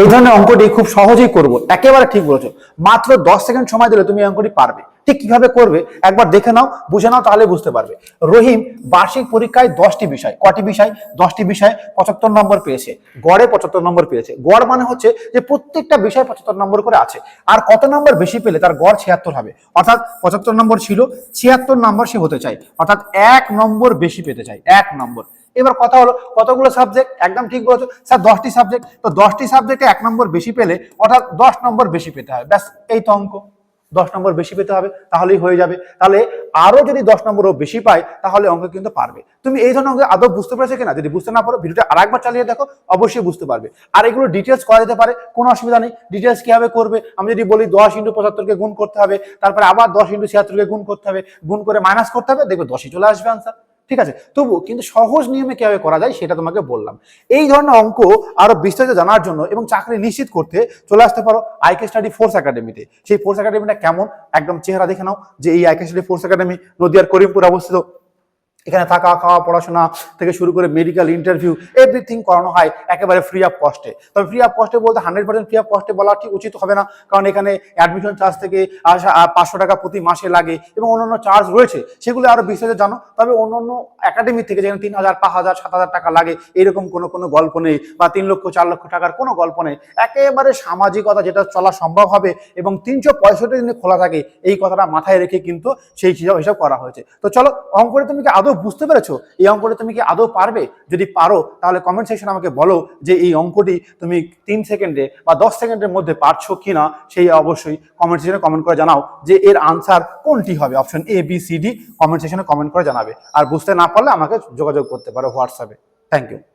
এই ধরনের অঙ্কটি খুব সহজেই করব। একেবারে ঠিক বলেছ। মাত্র দশ সেকেন্ড সময় দিলে তুমি অঙ্কটি পারবে। ঠিক কীভাবে করবে? একবার দেখে নাও, বুঝে নাও তাহলে বুঝতে পারবে। রহিম বার্ষিক পরীক্ষায় দশটি বিষয়। কটি বিষয়? দশটি বিষয় পঁচাত্তর নম্বর পেয়েছে। গড়ে পঁচাত্তর নম্বর পেয়েছে। গড় মানে হচ্ছে যে প্রত্যেকটা বিষয় পঁচাত্তর নম্বর করে আছে। আর কত নম্বর বেশি পেলে তার গড় ছিয়াত্তর হবে। অর্থাৎ পঁচাত্তর নম্বর ছিল, ছিয়াত্তর নম্বর সে হতে চায়। অর্থাৎ এক নম্বর বেশি পেতে চাই এক নম্বর। এবার কথা হলো, কতগুলো সাবজেক্ট একদম ঠিক বলেছ। স্যার, দশটি সাবজেক্ট তো দশটি সাবজেক্টে এক নম্বর বেশি পেলে, অর্থাৎ দশ নম্বর বেশি পেতে হয়। ব্যাস, এই তো অঙ্ক। দশ নম্বর বেশি পেতে হবে, তাহলেই হয়ে যাবে। তাহলে আরও যদি দশ নম্বরও বেশি পায়, তাহলে অঙ্ক কিন্তু পারবে। তুমি এই ধরনের অঙ্ক আদৌ বুঝতে পেরেছ কিনা? যদি বুঝতে না পারো, ভিডিওটা আরেকবার চালিয়ে দেখো, অবশ্যই বুঝতে পারবে। আর এগুলো ডিটেলস করা যেতে পারে, কোনো অসুবিধা নেই। ডিটেলস কীভাবে করবে? আমি যদি বলি দশ ইন্টু পঁচাত্তরকে গুণ করতে হবে, তারপরে আবার দশ ইন্টু ছিয়াত্তরকে গুণ করতে হবে, গুণ করে মাইনাস করতে হবে, দেখবে দশই চলে আসবে আনসার ঠিক আছে? তবু কিন্তু সহজ নিয়মে কীভাবে করা যায় সেটা তোমাকে বললাম। এই ধরনের অঙ্ক আরও বিস্তারিত জানার জন্য এবং চাকরি নিশ্চিত করতে চলে আসতে পারো আইকে স্টাডি ফোর্স একাডেমিতে সেই ফোর্স একাডেমিটা কেমন? একদম চেহারা দেখে নাও যে এই আইকে স্টাডি ফোর্স একাডেমি নদীয়ার করিমপুর অবস্থিত। এখানে থাকা, খাওয়া, পড়াশোনা থেকে শুরু করে মেডিকেল ইন্টারভিউ এভরিথিং করানো হয় একেবারে ফ্রি অফ কস্টে তবে ফ্রি অফ কস্টে বলতে হান্ড্রেড পার্সেন্ট ফ্রি অফ কস্টে বলা ঠিক উচিত হবে না, কারণ এখানে অ্যাডমিশন চার্জ থেকে পাঁচশো টাকা প্রতি মাসে লাগে এবং অন্যান্য চার্জ রয়েছে, সেগুলো আরও বিস্তারিত জানো। তবে অন্যান্য একাডেমি থেকে যেখানে তিন হাজার, পাঁচ হাজার, সাত হাজার টাকা লাগে, এরকম কোনো কোনো গল্প নেই বা তিন লক্ষ, চার লক্ষ টাকার কোনো গল্প নেই। একেবারে সামাজিকতা যেটা চলা সম্ভব হবে এবং তিনশো পঁয়ষট্টি দিনে খোলা থাকে, এই কথাটা মাথায় রেখে কিন্তু সেই হিসাব হিসাব করা হয়েছে। তো চলো, অঙ্কটা তুমি কি আদৌ বুঝতে পেরেছ? এই অঙ্কটা তুমি কি আদৌ পারবে? যদি পারো, তাহলে কমেন্ট সেকশন আমাকে বলো যে এই অঙ্কটি তুমি তিন সেকেন্ডে বা দশ সেকেন্ডের মধ্যে পারছ কি না সেই অবশ্যই কমেন্ট সেকশনে কমেন্ট করে জানাও যে এর আনসার কোনটি হবে। Option A B C D comment সেকশনে কমেন্ট করে জানাবে। আর বুঝতে না পারলে আমাকে যোগাযোগ করতে পারো হোয়াটসঅ্যাপে থ্যাংক ইউ